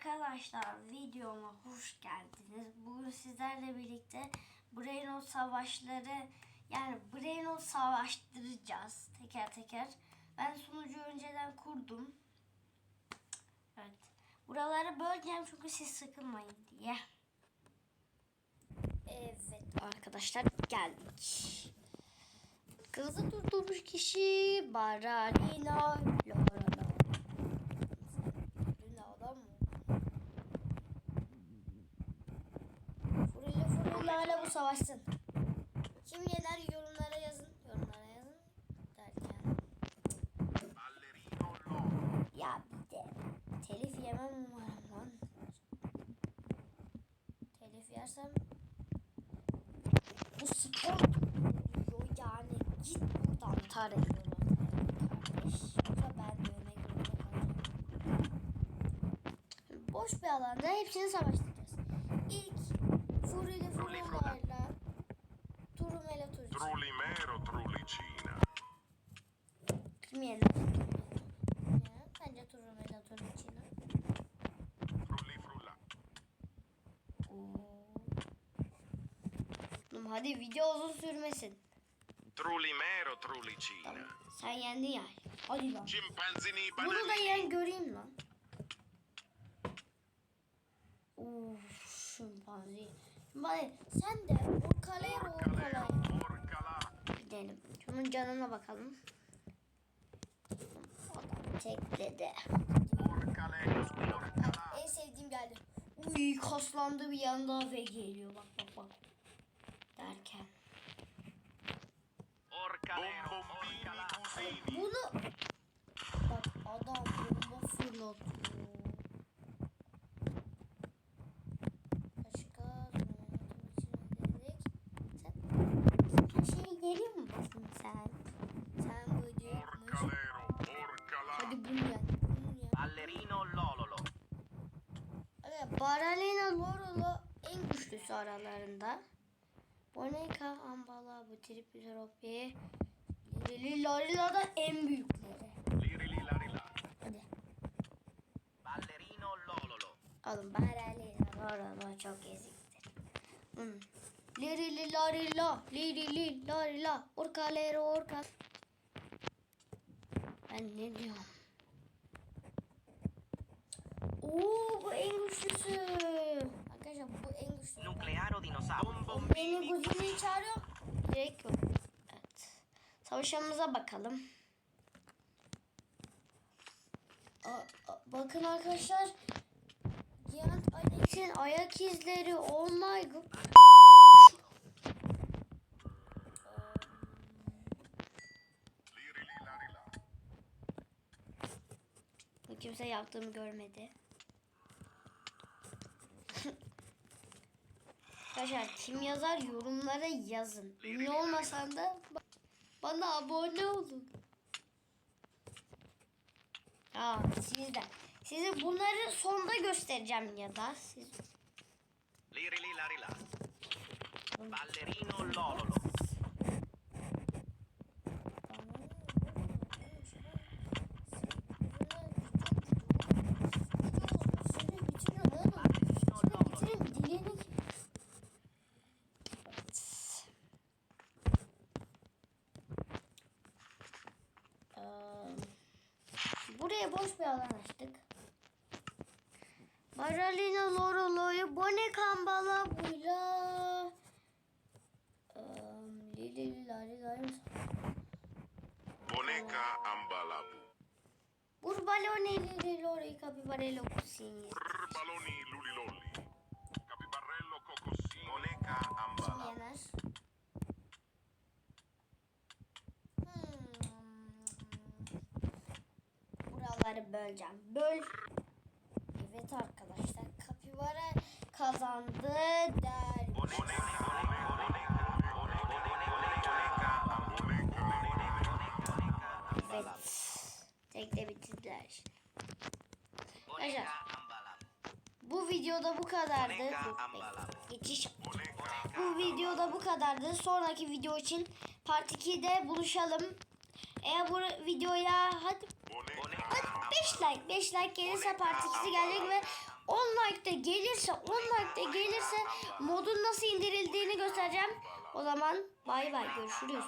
Arkadaşlar videoma hoş geldiniz. Bugün sizlerle birlikte Brainot savaşları yani Brainot savaştıracağız teker teker. Ben sunucu önceden kurdum. Evet. Buraları böleceğim çünkü siz sıkılmayın diye. Evet arkadaşlar geldik. Kızı durdurmuş kişi Baralina savaşsın. Kim yener yorumlara yazın. Yorumlara yazın. Derken. Ya bir de telif yemem umarım lan. Telif yersem bu spor yani git buradan tar ediyorlar kardeş. Yoksa ben dövmek zorunda kalacağım. Boş bir alanda hepsini savaştıracağız. İlk Furili Furilarla Turumela Turic. Trulimero Trulicina. Yener? Ya, Bence Turumela Turic'ine. Frulli frulla. Oğlum hadi video uzun sürmesin. Trulimero Trulicina. Tamam. Sen yendin ya. Hadi lan. Chimpanzini Bunu da banani. yen göreyim lan. Şimpanzi sen de orkalaya orkalaya gidelim. Şunun canına bakalım. Adam tekledi. Orcale. Orcala. En sevdiğim geldi. Uy kaslandı bir yanda ve geliyor. Bak bak bak. Derken. Bunu bak adam bomba fırlatıyor. Başka sonraki içine dedik. Sen her şeye geliyor mu basın sen? Sen bu videoyu Orcalero. Orcala. Hadi bunu yen. Bunu yen. Ballerino Lololo. Evet, Lorolo en güçlüsü aralarında. Boneka, Ambala, bu Tripitropi, Lili Lorila da en büyükleri. Lirili larila. Hadi. Ballerino Lololo. Alın Baralina Lorolo çok eziktir. Hmm. Lirili Lorila, Lirili Lorila, Orkalero Orkal. Ben ne diyorum? Oo bu en güçlüsü. Arkadaşlar bu en güçlüsü. Nuclearo dinosaurio. Beni Guzi'yi çağırıyor. Gerek yok. Evet. Savaşımıza bakalım. Aa, bakın arkadaşlar. Giant Alex'in ayak izleri. Oh my god. Kimse yaptığımı görmedi. Arkadaşlar kim yazar yorumlara yazın. Ünlü olmasan da ba- bana abone olun. Aa sizden. Size bunları sonda göstereceğim ya da siz Lirili larila. Ballerino Lololo. Buraya boş bir alan açtık. Maralina Lorolo'yu Bone Kambala buyla Lili Lari Lari Boneca ambalabu. Burbalone Lili Lori Capibarello Cusini Baloni lulilolli. Capibarello cocosino. Boneca ambalabu. yener. Buraları böleceğim. Böl. Evet arkadaşlar kapibara kazandı der. Evet. Tekte bitirdiler. Boneca ambala. Bu videoda bu kadardı. Geçiş. Bu videoda bu kadardı. Sonraki video için part 2'de buluşalım. Eğer bu videoya hadi. 5 like 5 like gelirse part 2'si gelecek ve 10 like de gelirse 10 like de gelirse modun nasıl indirildiğini göstereceğim. O zaman bay bay görüşürüz.